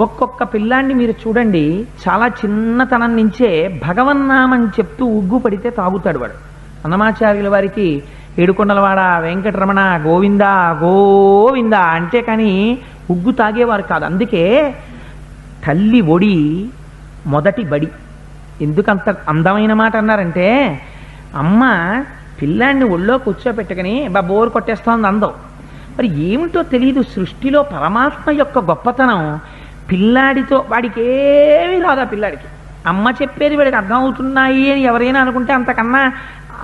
ఒక్కొక్క పిల్లాన్ని మీరు చూడండి చాలా చిన్నతనం నుంచే భగవన్నామని చెప్తూ ఉగ్గు పడితే తాగుతాడు వాడు. అన్నమాచార్యుల వారికి ఏడుకొండలవాడ వెంకటరమణ గోవింద గోవింద అంటే కానీ ఉగ్గు తాగేవారు కాదు. అందుకే తల్లి ఒడి మొదటి బడి. ఎందుకంత అందమైన మాట అన్నారంటే అమ్మ పిల్లాన్ని ఒళ్ళో కూర్చోపెట్టుకుని బా బోరు కొట్టేస్తోంది అందం. మరి ఏమిటో తెలియదు సృష్టిలో పరమాత్మ యొక్క గొప్పతనం. పిల్లాడితో వాడికి ఏమీ రాదు ఆ పిల్లాడికి? అమ్మ చెప్పేది వాడికి అర్థం అవుతున్నాయి అని ఎవరైనా అనుకుంటే అంతకన్నా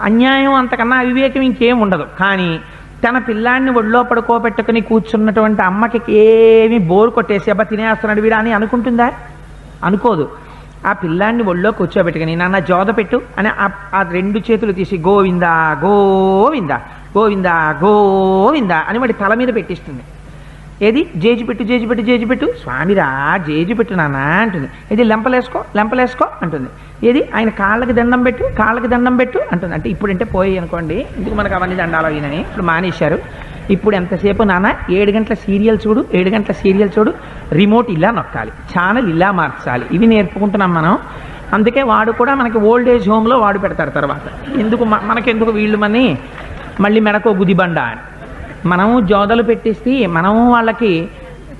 అన్యాయం అంతకన్నా అవివేకం ఇంకేం ఉండదు. కానీ తన పిల్లాడిని ఒళ్ళో పడుకోబెట్టుకుని కూర్చున్నటువంటి అమ్మకి ఏమి బోర్ కొట్టేసి అబ్బా తినేస్తున్నాడు వీడా అని అనుకుంటుందా? అనుకోదు. ఆ పిల్లాడిని ఒళ్ళో కూర్చోబెట్టుకుని నాన్న జోద పెట్టు అని ఆ- ఆ రెండు చేతులు తీసి గోవిందా గోవిందా గోవిందా గోవిందా అని వాడి తల మీద పెట్టిస్తుంది. ఏది? జేజి పెట్టు జేజి పెట్టు జేజి పెట్టు. స్వామిరా జేజి పెట్టు నానా అంటుంది. ఇది లెంపలేసుకో లెంపలేసుకో అంటుంది. ఏది? ఆయన కాళ్ళకి దండం పెట్టు కాళ్ళకి దండం పెట్టు అంటుంది. అంటే ఇప్పుడంటే పోయి అనుకోండి. ఎందుకు మనకు అవన్నీ దండాలు అయినని ఇప్పుడు మానేశారు. ఇప్పుడు ఎంతసేపు నాన్న? ఏడు గంటల సీరియల్ చూడు ఏడు గంటల సీరియల్ చూడు. రిమోట్ ఇలా నొక్కాలి. ఛానల్ ఇలా మార్చాలి. ఇవి నేర్పుకుంటున్నాం మనం. అందుకే వాడు కూడా మనకి ఓల్డ్ ఏజ్ హోమ్లో వాడు పెడతారు తర్వాత. ఎందుకు మనకెందుకు వీళ్ళు మని? మళ్ళీ మెడకో గుదిబండ అని. మనము జోదలు పెట్టిస్తే మనము వాళ్ళకి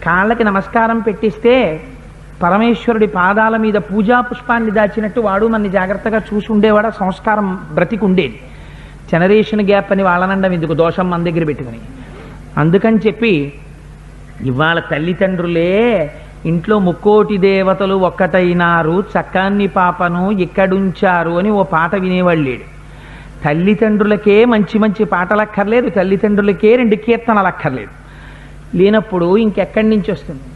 కాళ్ళకి నమస్కారం పెట్టిస్తే పరమేశ్వరుడి పాదాల మీద పూజా పుష్పాన్ని దాచినట్టు వాడు మనని జాగ్రత్తగా చూసి ఉండేవాడు ఆ సంస్కారం బ్రతికి ఉండేది జనరేషన్ గ్యాప్ అని వాళ్ళనండం ఎందుకు? దోషం మన దగ్గర పెట్టుకుని. అందుకని చెప్పి ఇవాళ తల్లిదండ్రులే ఇంట్లో ముక్కోటి దేవతలు ఒక్కటైనారు చక్కాన్ని పాపను ఇక్కడుంచారు అని ఓ పాట వినేవాళ్ళు లేడు. తల్లిదండ్రులకే మంచి మంచి పాటలు అక్కర్లేదు తల్లిదండ్రులకే రెండు కీర్తనలు అక్కర్లేదు లేనప్పుడు ఇంకెక్కడి నుంచి వస్తుంది?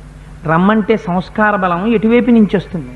రమ్మంటే సంస్కార బలం ఎటువైపు నుంచి వస్తుంది?